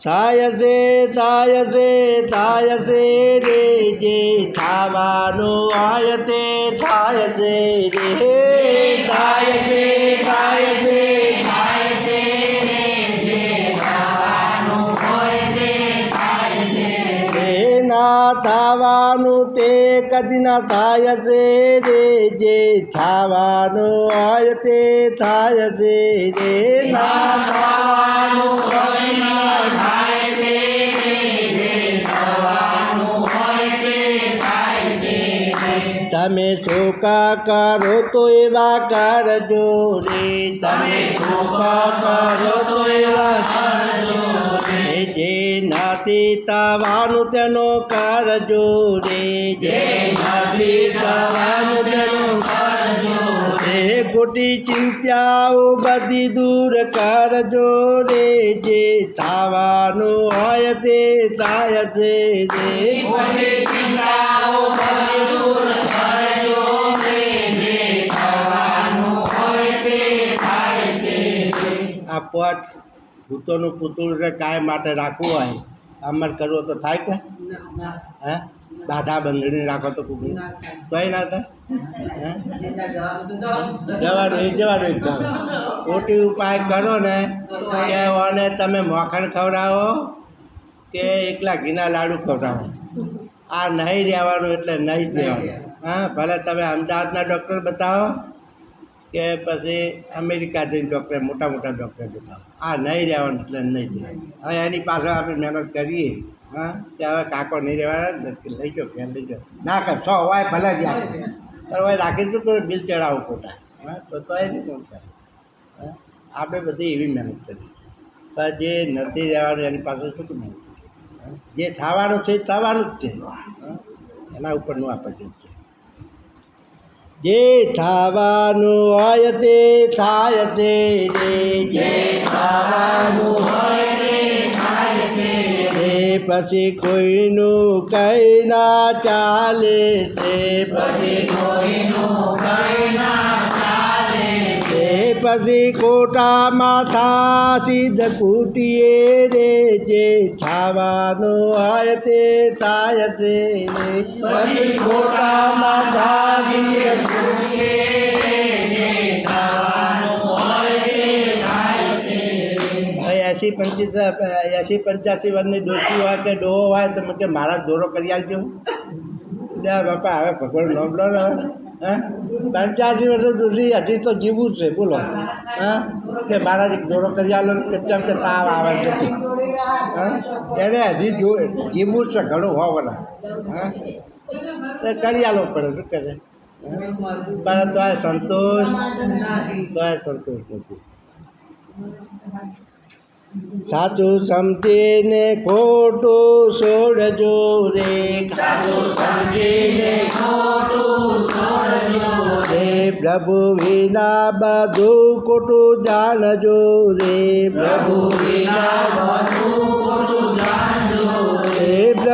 થાય છે થાય છે થાય છે રે જે થાવાનો આયતે થાયસે રે. થાય છે થવાનું તે કદી ના થાય છે રે જે થવાનું હોય તે થાય છે રે. ના થવાનું થાય છે તમે શોકા કરો તો એવા કરજો રે. તમે શોકા કરો તો એવા કરજો રે. જે નાતી તાવાનું તેનો કરજો રે જે નાતી તાવાનું તેનો કરજો રે ખોટી ચિંતાઓ બધી દૂર કરજો રે જે તાવાનું હોય તે થાય છે રે ખોટી ચિંતાઓ બધી દૂર આ ભૂતોનું પૂતળું છે કાંઈ માટે રાખવું હોય, અમર કરવો તો થાય કોઈ હે? બાધા બંધણી રાખો તો કોઈ તોય ના થાય? જવાનું જવાનું એકદમ ખોટી ઉપાય કરો ને, કે ઓને તમે મોખણ ખવડાવો, કે એકલા ઘીના લાડુ ખવડાવો. આ નહીં રહેવાનું એટલે નહીં જ રહેવાનું. હા, ભલે તમે અમદાવાદના ડૉક્ટર બતાવો કે પછી અમેરિકા જઈને ડૉક્ટર મોટા મોટા ડૉક્ટર બતાવો આ નહીં રહેવાનું એટલે નહીં રહેવાનું હવે એની પાછળ આપણે મહેનત કરીએ. હા? કે હવે કાકો નહીં રહેવાના નથી લઈ જાઓ ફેન લઈ જાઓ. ના કર, છ હોય ભલે જ રાખે. પણ હવે રાખી તો બિલ ચડાવો ખોટા. હા? તો તો એ નહીં થાય. હા? આપણે બધી એવી મહેનત કરી પણ જે નથી રહેવાનું એની પાસે શું મહેનત? જે થવાનું છે એ થવાનું જ છે? એના ઉપરનું આ પદ્ધતિ છે. જે થવાનું હોય તે થાય છે રે જે થવાનું હોય તે થાય છે તે પછી કોઈનું કઈ ના ચાલે છે. પછી કોઈનું કઈ ના ચાલે તે પછી ખોટા માથા સિદ્ધ કૂટીએ રે, જે થવાનું હોય તે થાય છે. રે પછી ખોટા માથા પંચીસ એસી પંચ્યાસી વર્ષની ડોસી હોય કે ડોહો હોય તો મને મારા દોરો કરી આપજો. લે બાપા, હવે ભગવાન નોમ લો ને હવે. હે? પંચ્યાસી વર્ષ ડોસી હજી તો જીવવું છે, બોલો. હા? કે મારા દોરો કરી આલો કે કેમ કે તાવ આવે છે. હા? એને હજી જો, જીવવું છે, ઘણું હોવાના હા? તો કરી આલો પડે શું કરે હા? પણ તો સંતોષ તો સંતોષ નથી. સાચું સમજીને ખોટું છોડજો રે. સાચું સમજીને ખોટું છોડજો રે. પ્રભુ વિના બધું ખોટું જાણજો રે. પ્રભુ વિના બધું ખોટું જાણજો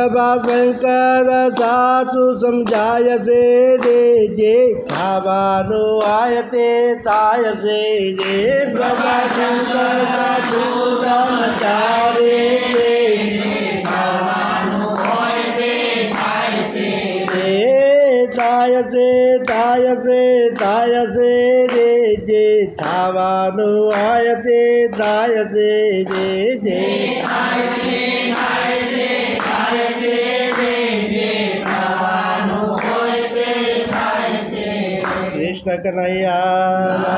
પ્રભા શંકર સાચું સમજાય છે રે જે ખાવાનો આય તે થાય છે રે બાબા શંકર સાચું સમજાવે થાય છે થાય છે થાય છે રે જે ખાવાનું આય તે થાય છે રે જે થાય છે ખાવાનું